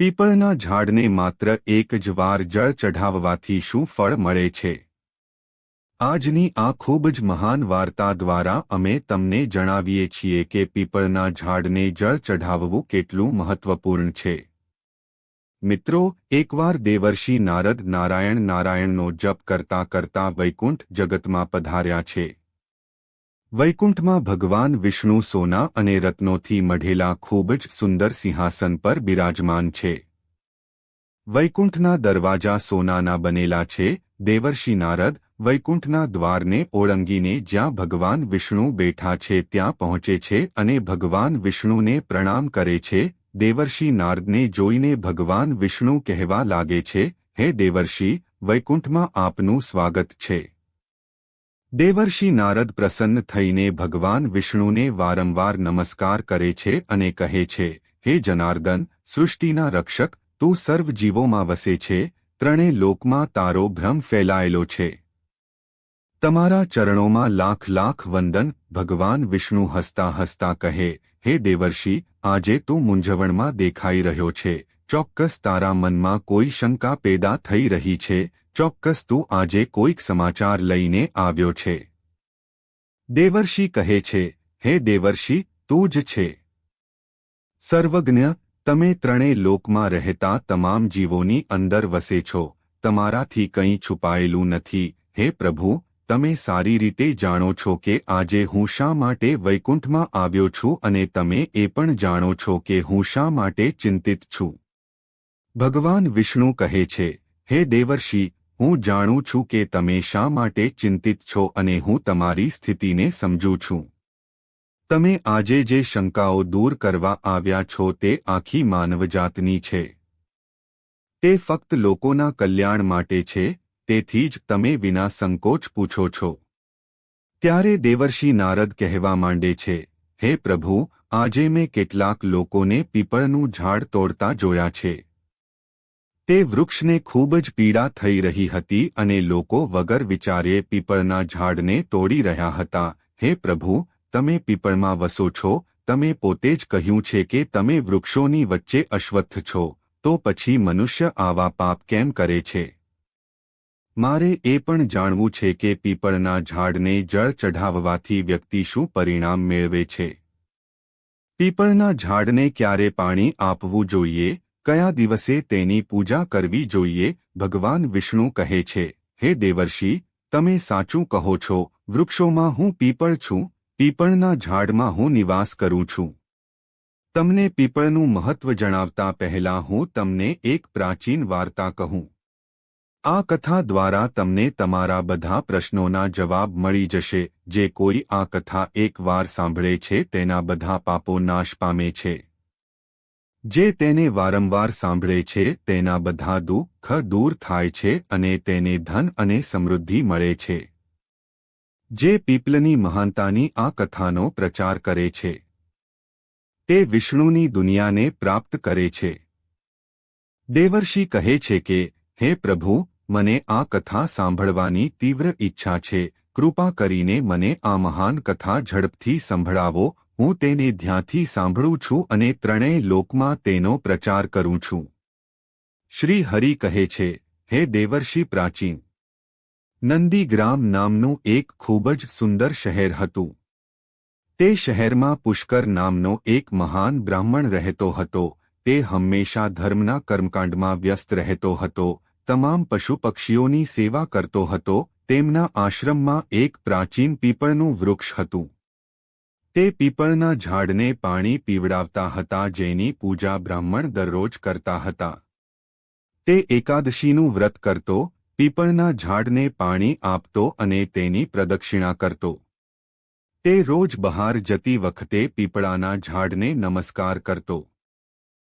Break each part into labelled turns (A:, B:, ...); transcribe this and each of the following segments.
A: પીપળના ઝાડને માત્ર એક જ વાર જળ ચઢાવવાથી શું ફળ મળે છે? આજની આ ખૂબ જ મહાન વાર્તા દ્વારા અમે તમને જણાવીએ છીએ કે પીપળના ઝાડને જળ ચઢાવવું કેટલું મહત્વપૂર્ણ છે. મિત્રો, એકવાર દેવર્ષિ નારદ નારાયણ નારાયણનો જપ કરતા કરતા વૈકુંઠ જગતમાં પધાર્યા છે. વૈકુંઠમાં ભગવાન વિષ્ણુ સોના અને રત્નોથી મઢેલા ખૂબ જ સુંદર સિંહાસન પર બિરાજમાન છે. વૈકુંઠના દરવાજા સોનાના બનેલા છે. દેવર્ષિ નારદ વૈકુંઠના દ્વારને ઓળંગીને જ્યાં ભગવાન વિષ્ણુ બેઠા છે ત્યાં પહોંચે છે અને ભગવાન વિષ્ણુને પ્રણામ કરે છે. દેવર્ષિ નારદને જોઈને ભગવાન વિષ્ણુ કહેવા લાગે છે, હે દેવર્ષિ, વૈકુંઠમાં આપનું સ્વાગત છે. દેવર્ષિ નારદ પ્રસન્ન થઈને ભગવાન વિષ્ણુને વારંવાર નમસ્કાર કરે છે અને કહે છે, હે જનાર્દન, સૃષ્ટિના રક્ષક, તું સર્વ જીવોમાં વસે છે, ત્રણે લોકમાં તારો ભ્રમ ફેલાયેલો છે. તમારા ચરણોમાં લાખ લાખ વંદન ભગવાન વિષ્ણુ હસતા હસતા કહે, હે દેવર્ષિ, આજે તું મૂંઝવણમાં દેખાઈ રહ્યો છે, ચોક્કસ તારા મનમાં કોઈ શંકા પેદા થઈ રહી છે ચોક્કસ તું આજે કોઈક સમાચાર લઈને આવ્યો છે. દેવર્ષિ કહે છે, હે દેવર્ષિ, તું જ છે. સર્વજ્ઞ, તમે ત્રણેય લોકમાં રહેતા તમામ જીવોની અંદર વસે છો. તમારાથી કંઈ છુપાયેલું નથી. હે પ્રભુ, તમે સારી રીતે જાણો છો કે આજે હું શા માટે વૈકુંઠમાં આવ્યો છું અને તમે એ પણ જાણો છો કે હું શા માટે ચિંતિત છું. ભગવાન વિષ્ણુ કહે છે, હે દેવર્ષિ હું જાણું છું કે તમે શા માટે ચિંતિત છો અને હું તમારી સ્થિતિને સમજું છું. તમે આજે જે શંકાઓ દૂર કરવા આવ્યા છો તે આખી માનવજાતની છે. તે ફક્ત લોકોના કલ્યાણ માટે છે, તેથી જ તમે વિના સંકોચ પૂછો છો. ત્યારે દેવર્ષિ નારદ કહેવા માંડે છે, હે પ્રભુ, આજે મેં કેટલાક લોકોને પીપળનું ઝાડ તોડતા જોયા છે. તે વૃક્ષને ખૂબ જ પીડા થઈ રહી હતી અને લોકો વગર વિચારે પીપળના ઝાડને તોડી રહ્યા હતા. હે પ્રભુ, તમે પીપળમાં વસો છો, તમે પોતે જ કહ્યું છે કે તમે વૃક્ષોની વચ્ચે અશ્વત્થ છો, તો પછી મનુષ્ય આવા પાપ કેમ કરે છે? મારે એ પણ જાણવું છે કે પીપળના ઝાડને જળ ચઢાવવાથી વ્યક્તિ શું પરિણામ મેળવે છે? પીપળના ઝાડને ક્યારે પાણી આપવું જોઈએ? કયા દિવસે તેની પૂજા કરવી જોઈએ? ભગવાન વિષ્ણુ કહે છે, હે દેવર્ષિ, તમે સાચું કહો છો, વૃક્ષોમાં હું પીપળ છું, પીપળના ઝાડમાં હું નિવાસ કરું છું. તમને પીપળનું મહત્વ જણાવતા પહેલા હું તમને એક પ્રાચીન વાર્તા કહું. આ કથા દ્વારા તમને તમારા બધા પ્રશ્નોના જવાબ મળી જશે, જે કોઈ આ કથા એકવાર સાંભળે છે તેના બધા પાપો નાશ પામે છે. જે તેને વારંવાર સાંભળે છે, તેના બધા દુઃખ દૂર થાય છે અને તેને ધન અને સમૃદ્ધિ મળે છે. જે પીપલની મહાનતાની આ કથાનો પ્રચાર કરે છે. તે વિષ્ણુની દુનિયાને પ્રાપ્ત કરે છે. દેવર્ષિ કહે છે કે, હે પ્રભુ, મને આ કથા સાંભળવાની તીવ્ર ઈચ્છા છે. કૃપા કરીને મને આ મહાન કથા ઝડપથી સંભળાવો હું તેને ધ્યાનથી સાંભળું છું અને ત્રણેય લોકમાં તેનો પ્રચાર કરું છું. શ્રી હરિ કહે છે, હે દેવર્ષિ પ્રાચીન! નંદીગ્રામ નામનું એક ખૂબ જ સુંદર શહેર હતું. તે શહેરમાં પુષ્કર નામનો એક મહાન બ્રાહ્મણ રહેતો હતો. તે હંમેશા ધર્મના કર્મકાંડમાં વ્યસ્ત રહેતો હતો. તમામ પશુ પક્ષીઓની સેવા કરતો હતો. તેમના આશ્રમમાં એક પ્રાચીન પીપળનું વૃક્ષ હતું. તે પીપળના ઝાડને પાણી પીવડાવતા હતા જેની પૂજા બ્રાહ્મણ દરરોજ કરતા હતા. તે એકાદશીનું વ્રત કરતો, પીપળના ઝાડને પાણી આપતો અને તેની પ્રદક્ષિણા કરતો. તે રોજ બહાર જતી વખતે પીપળાના ઝાડને નમસ્કાર કરતો.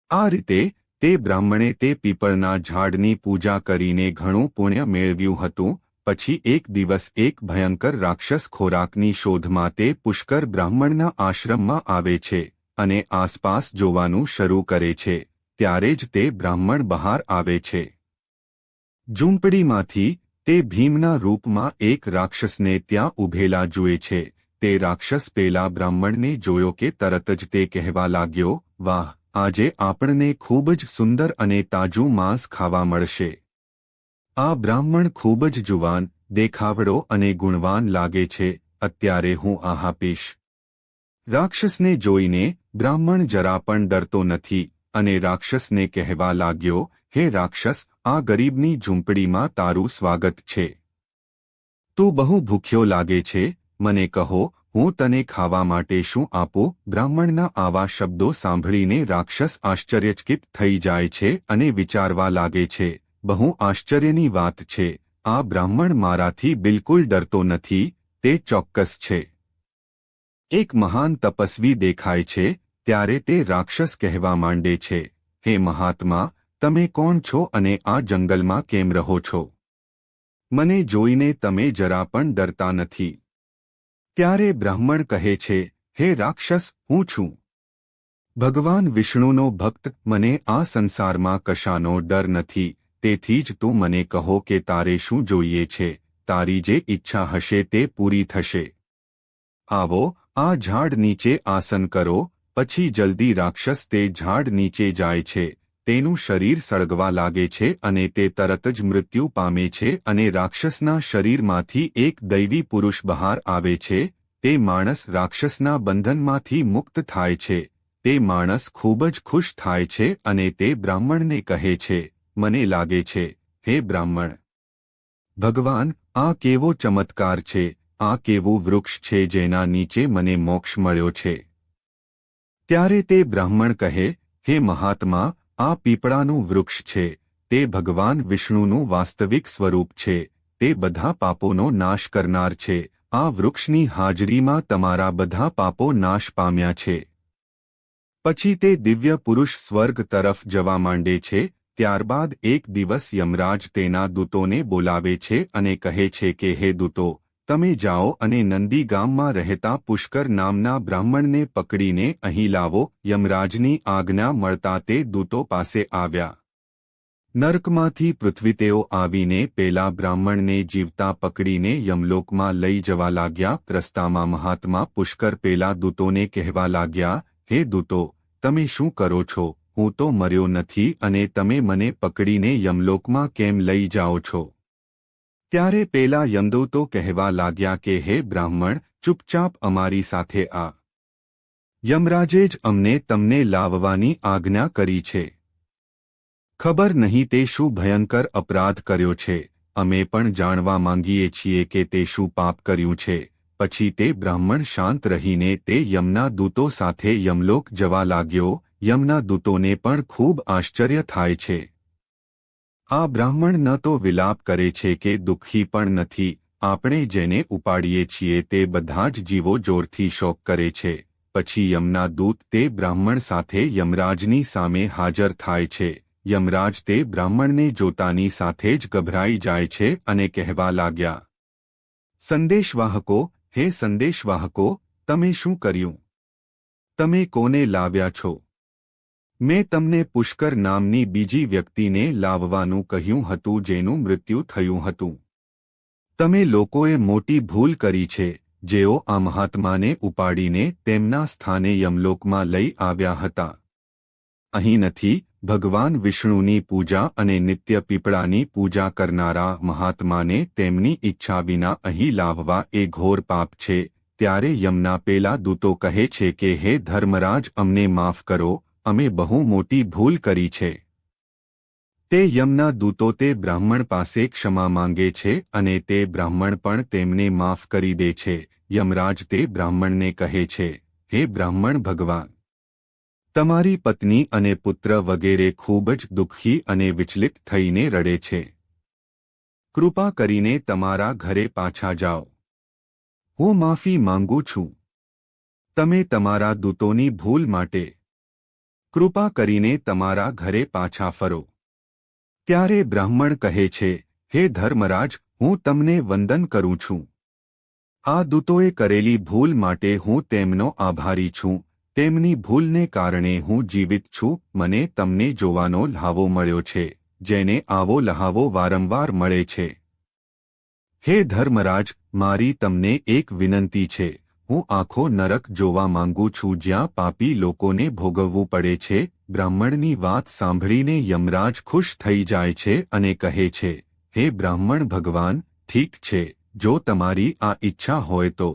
A: આ રીતે, તે બ્રાહ્મણે તે પીપળના ઝાડની પૂજા કરીને ઘણું પુણ્ય મેળવ્યું હતું પછી એક દિવસ એક ભયંકર રાક્ષસ ખોરાકની શોધમાં તે પુષ્કર બ્રાહ્મણના આશ્રમમાં આવે છે અને આસપાસ જોવાનું શરૂ કરે છે, ત્યારે જ તે બ્રાહ્મણ બહાર આવે છે. ઝૂંપડીમાંથી તે ભીમના રૂપમાં એક રાક્ષસને ત્યાં ઉભેલા જુએ છે. તે રાક્ષસ પેલા બ્રાહ્મણને જોયો કે તરત જ તે કહેવા લાગ્યો, વાહ, આજે આપણને ખૂબ જ સુંદર અને તાજું માંસ ખાવા મળશે. આ બ્રાહ્મણ ખૂબ જ જુવાન, દેખાવડો અને ગુણવાન લાગે છે, અત્યારે હું આ આપીશ રાક્ષસને જોઈને બ્રાહ્મણ જરા પણ ડરતો નથી અને રાક્ષસને કહેવા લાગ્યો, હે રાક્ષસ, આ ગરીબની ઝૂંપડીમાં તારું સ્વાગત છે. તું બહુ ભૂખ્યો લાગે છે, મને કહો, હું તને ખાવા માટે શું આપું? બ્રાહ્મણના આવા શબ્દો સાંભળીને રાક્ષસ આશ્ચર્યચકિત થઈ જાય છે અને વિચારવા લાગે છે બહુ આશ્ચર્યની વાત છે. આ બ્રાહ્મણ મારાથી બિલકુલ ડરતો નથી, તે ચોક્કસ છે. એક મહાન તપસ્વી દેખાય છે, ત્યારે તે રાક્ષસ કહેવા માંડે છે, હે મહાત્મા, તમે કોણ છો અને આ જંગલમાં કેમ રહો છો? મને જોઈને તમે જરા પણ ડરતા નથી. ત્યારે બ્રાહ્મણ કહે છે, હે રાક્ષસ, હું છું. ભગવાન વિષ્ણુનો ભક્ત, મને આ સંસારમાં કશાનો ડર નથી. તેથી જ તું મને કહો કે તારે શું જોઈએ છે, તારી જે ઈચ્છા હશે તે પૂરી થશે. આવો, આ ઝાડ નીચે આસન કરો, પછી જલ્દી રાક્ષસ તે ઝાડ નીચે જાય છે, તેનું શરીર સળગવા લાગે છે અને તે તરત જ મૃત્યુ પામે છે અને રાક્ષસના શરીરમાંથી એક દૈવી પુરુષ બહાર આવે છે, તે માણસ રાક્ષસના બંધનમાંથી મુક્ત થાય છે, તે માણસ ખૂબ જ ખુશ થાય છે અને તે બ્રાહ્મણને કહે છે. મને લાગે છે, હે બ્રાહ્મણ. ભગવાન, આ કેવો ચમત્કાર છે, આ કેવું વૃક્ષ છે જેના નીચે મને મોક્ષ મળ્યો છે. ત્યારે તે બ્રાહ્મણ કહે, હે મહાત્મા, આ પીપળાનું વૃક્ષ છે, તે ભગવાન વિષ્ણુનું વાસ્તવિક સ્વરૂપ છે, તે બધા પાપોનો નાશ કરનાર છે, આ વૃક્ષની હાજરીમાં તમારા બધા પાપો નાશ પામ્યા છે. પછી તે દિવ્ય પુરુષ સ્વર્ગ તરફ જવા માંડે છે ત્યારબાદ એક દિવસ યમરાજ તેના દૂતોને બોલાવે છે અને કહે છે કે, હે દૂતો, તમે જાઓ અને નંદી ગામમાં રહેતા પુષ્કર નામના બ્રાહ્મણને પકડીને અહીં લાવો. યમરાજની આજ્ઞા મળતા તે દૂતો પાસે આવ્યા. નર્કમાંથી પૃથ્વી આવીને પેલા બ્રાહ્મણને જીવતા પકડીને યમલોકમાં લઈ જવા લાગ્યા. રસ્તામાં મહાત્મા પુષ્કર પેલા દૂતોને કહેવા લાગ્યા, હે દૂતો, તમે શું કરો છો? હું તો મર્યો નથી અને તમે મને પકડીને યમલોકમાં કેમ લઈ જાઓ છો? ત્યારે પેલા યમદૂતો કહેવા લાગ્યા કે, હે બ્રાહ્મણ, ચૂપચાપ અમારી સાથે આ. યમરાજે જ અમને તમને લાવવાની આજ્ઞા કરી છે. ખબર નહીં તે શું ભયંકર અપરાધ કર્યો છે. અમે પણ જાણવા માંગીએ છીએ કે તે શું પાપ કર્યું છે. પછી તે બ્રાહ્મણ શાંત રહીને તે યમના દૂતો સાથે યમલોક જવા લાગ્યો યમના દૂતોને પણ ખૂબ આશ્ચર્ય થાય છે. આ બ્રાહ્મણ ન તો વિલાપ કરે છે કે દુઃખી પણ નથી. આપણે જેને ઉપાડીએ છીએ તે બધા જ જીવો જોરથી શોક કરે છે. પછી યમના દૂત તે બ્રાહ્મણ સાથે યમરાજની સામે હાજર થાય છે. યમરાજ તે બ્રાહ્મણને જોતાની સાથે જ ગભરાઈ જાય છે અને કહેવા લાગ્યા, સંદેશવાહકો, હે સંદેશવાહકો, તમે શું કર્યું? તમે કોને લાવ્યા છો? મેં તમને પુષ્કર નામની બીજી વ્યક્તિને લાવવાનું કહ્યું હતું જેનું મૃત્યુ થયું હતું. તમે લોકોએ મોટી ભૂલ કરી છે, જેઓ આ મહાત્માને ઉપાડીને તેમના સ્થાને યમલોકમાં લઈ આવ્યા હતા. અહીં નથી, ભગવાન વિષ્ણુની પૂજા અને નિત્ય પીપળાની પૂજા કરનારા મહાત્માને તેમની ઈચ્છા વિના અહીં લાવવા એ ઘોર પાપ છે, ત્યારે યમના પેલા દૂતો કહે છે કે, હે ધર્મરાજ, અમને માફ કરો અમે બહુ મોટી ભૂલ કરી છે. તે યમના દૂતો તે બ્રાહ્મણ પાસે ક્ષમા માંગે છે અને તે બ્રાહ્મણ પણ તેમને માફ કરી દે છે. યમરાજ તે બ્રાહ્મણને કહે છે, હે બ્રાહ્મણ ભગવાન! તમારી પત્ની અને પુત્ર વગેરે ખૂબ જ દુઃખી અને વિચલિત થઈને રડે છે. કૃપા કરીને તમારા ઘરે પાછા જાઓ. હું માફી માંગુ છું. તમે તમારા દૂતોની ભૂલ માટે કૃપા કરીને તમારા ઘરે પાછા ફરો. ત્યારે બ્રાહ્મણ કહે છે, હે ધર્મરાજ, હું તમને વંદન કરું છું. આ દૂતોએ કરેલી ભૂલ માટે હું તેમનો આભારી છું. તેમની ભૂલને કારણે હું જીવિત છું. મને તમને જોવાનો લહાવો મળ્યો છે, જેને આવો લહાવો વારંવાર મળે છે. હે ધર્મરાજ, મારી તમને એક વિનંતી છે. હું આખો નરક જોવા માંગુ છું જ્યાં પાપી લોકોને ભોગવવું પડે છે, બ્રાહ્મણની વાત સાંભળીને યમરાજ ખુશ થઈ જાય છે અને કહે છે, હે બ્રાહ્મણ ભગવાન, ઠીક છે, જો તમારી આ ઈચ્છા હોય તો.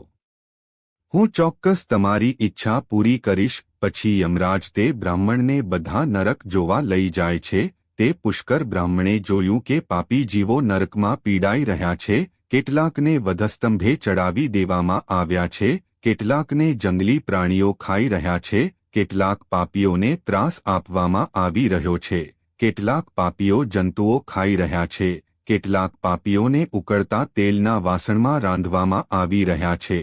A: હું ચોક્કસ તમારી ઈચ્છા પૂરી કરીશ, પછી યમરાજ તે બ્રાહ્મણને બધા નરક જોવા લઈ જાય છે, તે પુષ્કર બ્રાહ્મણે જોયું કે પાપી જીવો નરકમાં પીડાઈ રહ્યા છે કેટલાકને વધસ્તંભે ચડાવી દેવામાં આવ્યા છે, કેટલાકને જંગલી પ્રાણીઓ ખાઈ રહ્યા છે, કેટલાક પાપીઓને ત્રાસ આપવામાં આવી રહ્યો છે, કેટલાક પાપીઓ જંતુઓ ખાઈ રહ્યા છે, કેટલાક પાપીઓને ઉકળતા તેલના વાસણમાં રાંધવામાં આવી રહ્યા છે,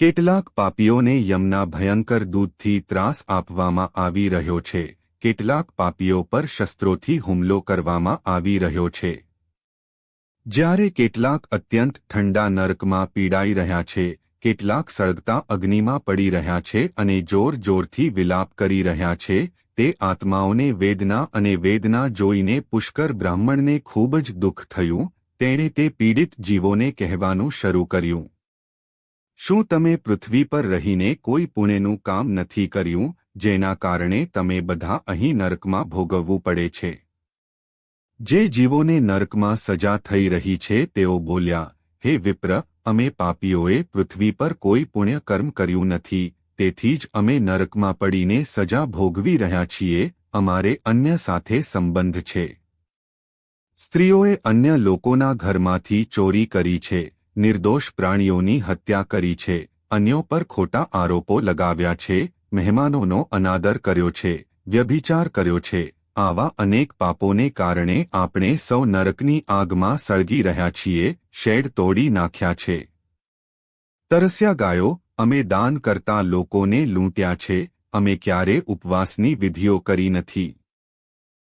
A: કેટલાક પાપીઓને યમના ભયંકર દૂધથી ત્રાસ આપવામાં આવી રહ્યો છે, કેટલાક પાપીઓ પર શસ્ત્રોથી હુમલો કરવામાં આવી રહ્યો છે. જ્યારે કેટલાક અત્યંત ઠંડા નરકમાં પીડાઈ રહ્યા છે, કેટલાક સળગતા અગ્નિમાં પડી રહ્યા છે અને જોર જોરથી વિલાપ કરી રહ્યા છે, તે આત્માઓને વેદના અને વેદના જોઈને પુષ્કર બ્રાહ્મણને ખૂબ જ દુઃખ થયું, તેણે તે પીડિત જીવોને કહેવાનું શરૂ કર્યું. શું તમે પૃથ્વી પર રહીને કોઈ પુણેનું કામ નથી કર્યું, જેના કારણે તમે બધા અહીં નરકમાં ભોગવવું પડે છે? જે જીવોને નર્કમાં સજા થઈ રહી છે, તેઓ બોલ્યા, હે વિપ્ર, અમે પાપીઓએ પૃથ્વી પર કોઈ પુણ્ય કર્મ કર્યું નથી, તેથી જ અમે નરકમાં પડીને સજા ભોગવી રહ્યા છીએ, અમારે અન્ય સાથે સંબંધ છે. સ્ત્રીઓએ અન્ય લોકોના ઘરમાંથી ચોરી કરી છે, નિર્દોષ પ્રાણીઓની હત્યા કરી છે, અન્યો પર ખોટા આરોપો લગાવ્યા છે, મહેમાનોનો અનાદર કર્યો છે, વ્યભિચાર કર્યો છે આવા અનેક પાપોને કારણે આપણે સૌ નરકની આગમાં સળગી રહ્યા છીએ, શેડ તોડી નાખ્યા છે. તરસ્યા ગાયો, અમે દાન કરતા લોકોને લૂંટ્યા છે, અમે ક્યારે ઉપવાસની વિધિઓ કરી નથી.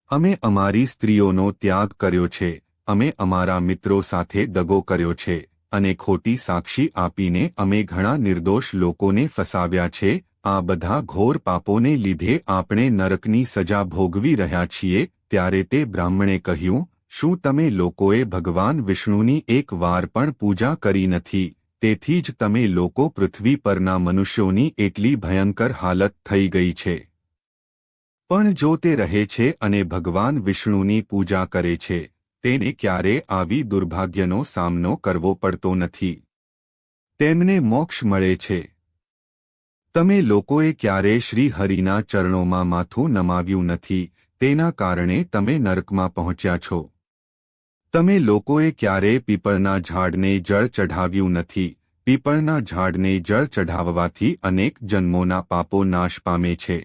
A: અમે અમારી સ્ત્રીઓનો ત્યાગ કર્યો છે, અમે અમારા મિત્રો સાથે દગો કર્યો છે, અને ખોટી સાક્ષી આપીને અમે ઘણા નિર્દોષ લોકોને ફસાવ્યા છે આ બધા ઘોર પાપોને લીધે આપણે નરકની સજા ભોગવી રહ્યા છીએ, ત્યારે તે બ્રાહ્મણે કહ્યું, શું તમે લોકોએ ભગવાન વિષ્ણુની એક વાર પણ પૂજા કરી નથી? તેથી જ તમે લોકો પૃથ્વી પરના મનુષ્યોની એટલી ભયંકર હાલત થઈ ગઈ છે. પણ જો તે રહે છે અને ભગવાન વિષ્ણુની પૂજા કરે છે, તેને ક્યારે આવી દુર્ભાગ્યનો સામનો કરવો પડતો નથી. તેમને મોક્ષ મળે છે. તમે લોકોએ ક્યારે શ્રી હરિના ચરણોમાં માથું નમાવ્યું નથી, તેના કારણે તમે નરકમાં પહોંચ્યા છો. તમે લોકોએ ક્યારે પીપળના ઝાડને જળ ચઢાવ્યું નથી, પીપળના ઝાડને જળ ચઢાવવાથી અનેક જન્મોના પાપો નાશ પામે છે.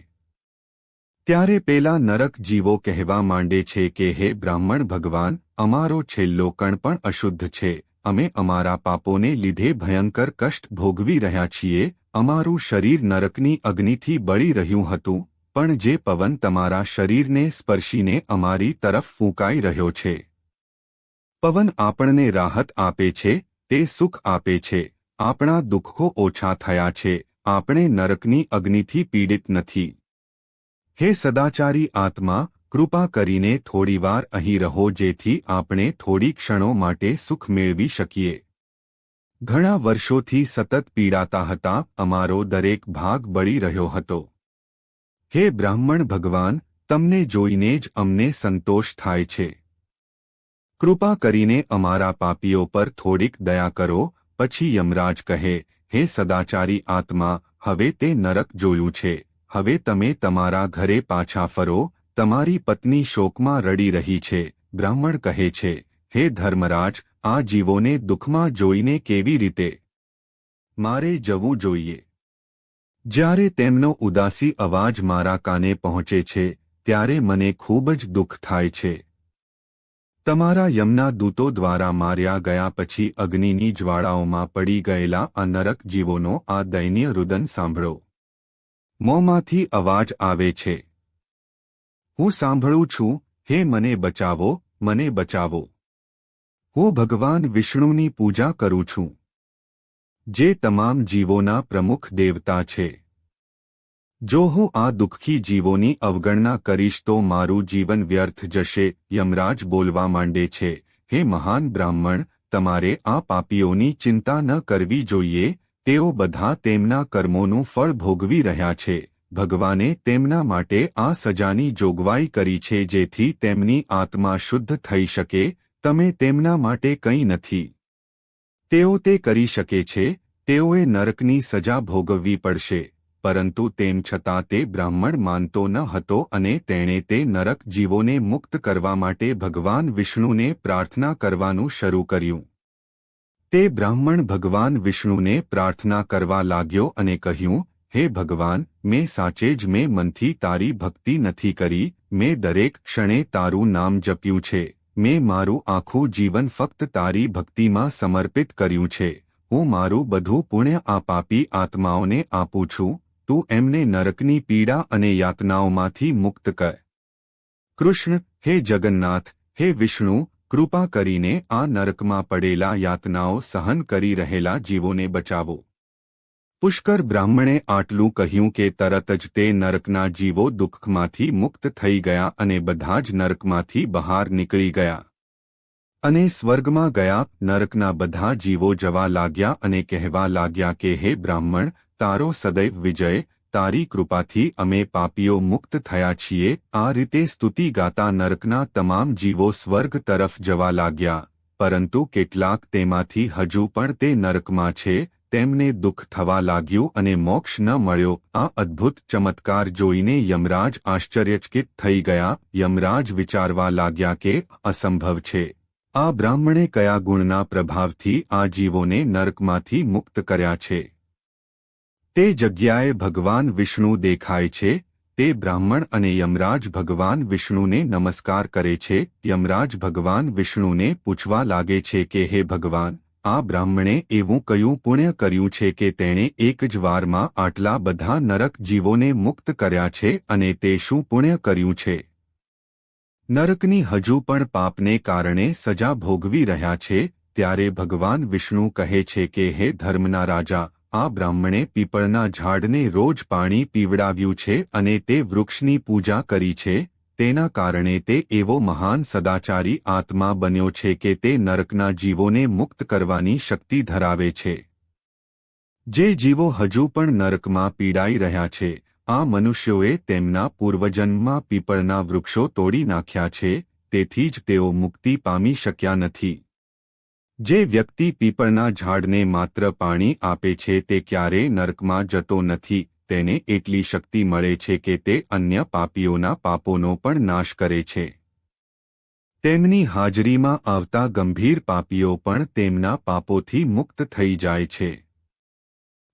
A: ત્યારે પેલા નરક જીવો કહેવા માંડે છે કે, હે બ્રાહ્મણ ભગવાન, અમારો છેલ્લો કણ પણ અશુદ્ધ છે, અમે અમારા પાપોને લીધે ભયંકર કષ્ટ ભોગવી રહ્યા છીએ અમારું શરીર નરકની અગ્નિથી બળી રહ્યું હતું, પણ જે પવન તમારા શરીરને સ્પર્શીને અમારી તરફ ફૂંકાઈ રહ્યો છે. પવન આપણને રાહત આપે છે, તે સુખ આપે છે, આપણા દુઃખો ઓછા થયા છે, આપણે નરકની અગ્નિથી પીડિત નથી. હે સદાચારી આત્મા, કૃપા કરીને થોડીવાર અહીં રહો જેથી આપણે થોડી ક્ષણો માટે સુખ મેળવી શકીએ. ઘણા વર્ષોથી સતત પીડાતા હતા, અમારો દરેક ભાગ બળી રહ્યો હતો. હે બ્રાહ્મણ ભગવાન, તમને જોઈને જ અમને સંતોષ થાય છે. કૃપા કરીને અમારા પાપીઓ પર થોડીક દયા કરો, પછી યમરાજ કહે, હે સદાચારી આત્મા, હવે તે નરક જોયું છે. હવે તમે તમારા ઘરે પાછા ફરો, તમારી પત્ની શોકમાં રડી રહી છે. બ્રાહ્મણ કહે છે, હે ધર્મરાજ આ જીવોને દુઃખમાં જોઈને કેવી રીતે? મારે જવું જોઈએ. જ્યારે તેમનો ઉદાસી અવાજ મારા કાને પહોંચે છે, ત્યારે મને ખૂબ જ દુઃખ થાય છે. તમારા યમના દૂતો દ્વારા માર્યા ગયા પછી અગ્નિની જ્વાળાઓમાં પડી ગયેલા આ જીવોનો આ દૈન્ય રુદન સાંભળો. મોંમાંથી અવાજ આવે છે. હું સાંભળું છું, હે મને બચાવો મને બચાવો. હું ભગવાન વિષ્ણુની પૂજા કરું છું. જે તમામ જીવોના પ્રમુખ દેવતા છે. જો હું આ દુઃખી જીવોની અવગણના કરીશ તો મારું જીવન વ્યર્થ જશે, યમરાજ બોલવા માંડે છે. હે મહાન બ્રાહ્મણ, તમારે આ પાપીઓની ચિંતા ન કરવી જોઈએ, તેઓ બધા તેમના કર્મોનું ફળ ભોગવી રહ્યા છે. ભગવાને તેમના માટે આ સજાની જોગવાઈ કરી છે જેથી તેમની આત્મા શુદ્ધ થઈ શકે તમે તેમના માટે કંઈ નથી. તેઓ તે કરી શકે છે, તેઓએ નરકની સજા ભોગવવી પડશે, પરંતુ તેમ છતાં તે બ્રાહ્મણ માનતો ન હતો અને તેણે તે નરક જીવોને મુક્ત કરવા માટે ભગવાન વિષ્ણુને પ્રાર્થના કરવાનું શરૂ કર્યું. તે બ્રાહ્મણ ભગવાન વિષ્ણુને પ્રાર્થના કરવા લાગ્યો અને કહ્યું, હે ભગવાન, મેં સાચે જ મેં મનથી તારી ભક્તિ નથી કરી, મેં દરેક ક્ષણે તારું નામ જપ્યું છે. મેં મારું આખું જીવન ફક્ત તારી ભક્તિમાં સમર્પિત કર્યું છે. હું મારું બધું પુણ્ય આ પાપી આત્માઓને આપું છું. તું એમને નરકની પીડા અને યાતનાઓમાંથી મુક્ત કર. કૃષ્ણ, હે જગન્નાથ, હે વિષ્ણુ, કૃપા કરીને આ નરકમાં પડેલા યાતનાઓ સહન કરી રહેલા જીવોને બચાવો. પુષ્કર બ્રાહ્મણે આટલું કહ્યું કે તરત જ તે નરકના જીવો દુઃખમાંથી મુક્ત થઈ ગયા અને બધા જ નરકમાંથી બહાર નીકળી ગયા. અને સ્વર્ગમાં ગયા, નરકના બધા જીવો જવા લાગ્યા અને કહેવા લાગ્યા કે, હે બ્રાહ્મણ, તારો સદૈવ વિજય, તારી કૃપાથી અમે પાપીઓ મુક્ત થયા છીએ. આ રીતે સ્તુતિ ગાતા નરકના તમામ જીવો સ્વર્ગ તરફ જવા લાગ્યા. પરંતુ કેટલાક તેમાંથી હજુ પણ તે નરકમાં છે તેમને દુઃખ થવા લાગ્યું અને મોક્ષ ન મળ્યો. આ અદ્ભુત ચમત્કાર જોઈને યમરાજ આશ્ચર્યચકિત થઈ ગયા. યમરાજ વિચારવા લાગ્યા કે અસંભવ છે. આ બ્રાહ્મણે કયા ગુણના પ્રભાવથી આ જીવોને નરકમાંથી મુક્ત કર્યા છે? તે જગ્યાએ ભગવાન વિષ્ણુ દેખાય છે. તે બ્રાહ્મણ અને યમરાજ ભગવાન વિષ્ણુને નમસ્કાર કરે છે. યમરાજ ભગવાન વિષ્ણુને પૂછવા લાગે છે કે, હે ભગવાન આ બ્રાહ્મણે એવું કયું પુણ્ય કર્યું છે કે તેણે એક જ વારમાં આટલા બધા નરક જીવોને મુક્ત કર્યા છે અને તે શું પુણ્ય કર્યું છે? નરકની હજુ પણ પાપને કારણે સજા ભોગવી રહ્યા છે, ત્યારે ભગવાન વિષ્ણુ કહે છે કે, હે ધર્મના રાજા, આ બ્રાહ્મણે પીપળના ઝાડને રોજ પાણી પીવડાવ્યું છે અને તે વૃક્ષની પૂજા કરી છે તેના કારણે તે એવો મહાન સદાચારી આત્મા બન્યો છે કે તે નરકના જીવોને મુક્ત કરવાની શક્તિ ધરાવે છે. જે જીવો હજુ પણ નરકમાં પીડાઈ રહ્યા છે, આ મનુષ્યોએ તેમના પૂર્વજન્મમાં પીપળના વૃક્ષો તોડી નાખ્યા છે, તેથી જ તેઓ મુક્તિ પામી શક્યા નથી. જે વ્યક્તિ પીપળના ઝાડને માત્ર પાણી આપે છે તે ક્યારેય નરકમાં જતો નથી તેને એટલી શક્તિ મળે છે કે તે અન્ય પાપીઓના પાપોનો પણ નાશ કરે છે. તેમની હાજરીમાં આવતા ગંભીર પાપીઓ પણ તેમના પાપોથી મુક્ત થઈ જાય છે.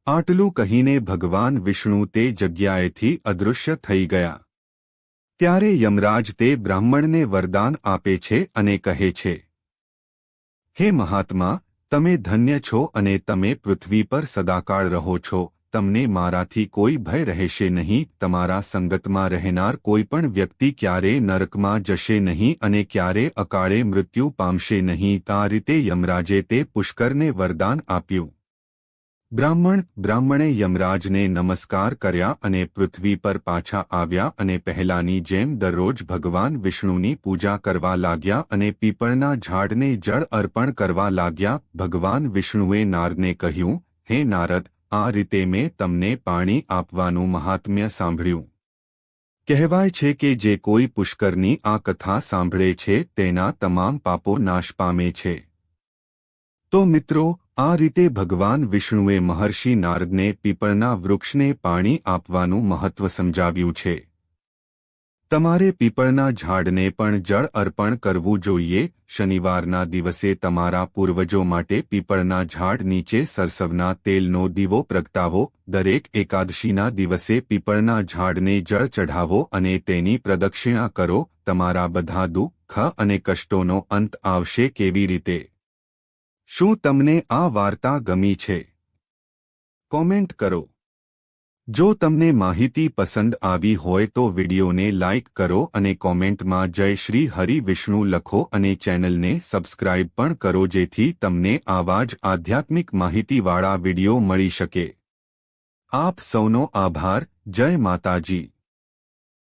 A: આટલું કહીને ભગવાન વિષ્ણુ તે જગ્યાએથી અદૃશ્ય થઈ ગયા. ત્યારે યમરાજ તે બ્રાહ્મણને વરદાન આપે છે અને કહે છે, હે મહાત્મા, તમે ધન્ય છો અને તમે પૃથ્વી પર સદાકાળ રહો છો. તમને મારાથી કોઈ ભય રહેશે નહીં, તમારા સંગતમાં રહેનાર કોઈ પણ વ્યક્તિ ક્યારે નરકમાં જશે નહીં અને ક્યારે અકાળે મૃત્યુ પામશે નહીં, તા રીતે યમરાજે તે પુષ્કરને વરદાન આપ્યું. બ્રાહ્મણ, બ્રાહ્મણે યમરાજને નમસ્કાર કર્યા અને પૃથ્વી પર પાછા આવ્યા અને પહેલાની જેમ દરરોજ ભગવાન વિષ્ણુની પૂજા કરવા લાગ્યા અને પીપળના ઝાડને જળ અર્પણ કરવા લાગ્યા, ભગવાન વિષ્ણુએ નારને કહ્યું, હે નારદ આ રીતે મેં તમને પાણી આપવાનું મહાત્મ્ય સાંભળ્યું. કહેવાય છે કે જે કોઈ પુષ્કરની આ કથા સાંભળે છે તેના તમામ પાપો નાશ પામે છે. તો મિત્રો, આ રીતે ભગવાન વિષ્ણુએ મહર્ષિ નારદને પીપળના વૃક્ષને પાણી આપવાનું મહત્વ સમજાવ્યું છે. તમારે પીપળના ઝાડને પણ જળ અર્પણ કરવું જોઈએ. શનિવારના દિવસે તમારા પૂર્વજો માટે પીપળના ઝાડ નીચે સરસવના તેલનો દીવો પ્રગટાવો. દરેક એકાદશીના દિવસે પીપળના ઝાડને જળ ચઢાવો અને તેની પ્રદક્ષિણા કરો. તમારા બધા દુઃખ અને કષ્ટોનો અંત આવશે કેવી રીતે? શું તમને આ વાર્તા ગમી છે? કોમેન્ટ કરો. જો તમને માહિતી પસંદ આવી હોય તો વિડિયોને લાઇક કરો અને કોમેન્ટમાં જય શ્રી હરિ વિષ્ણુ લખો અને ચેનલને સબસ્ક્રાઇબ પણ કરો જેથી તમને આવા જ આધ્યાત્મિક માહિતીવાળા વિડિયો મળી શકે. આપ સૌનો આભાર. જય માતાજી.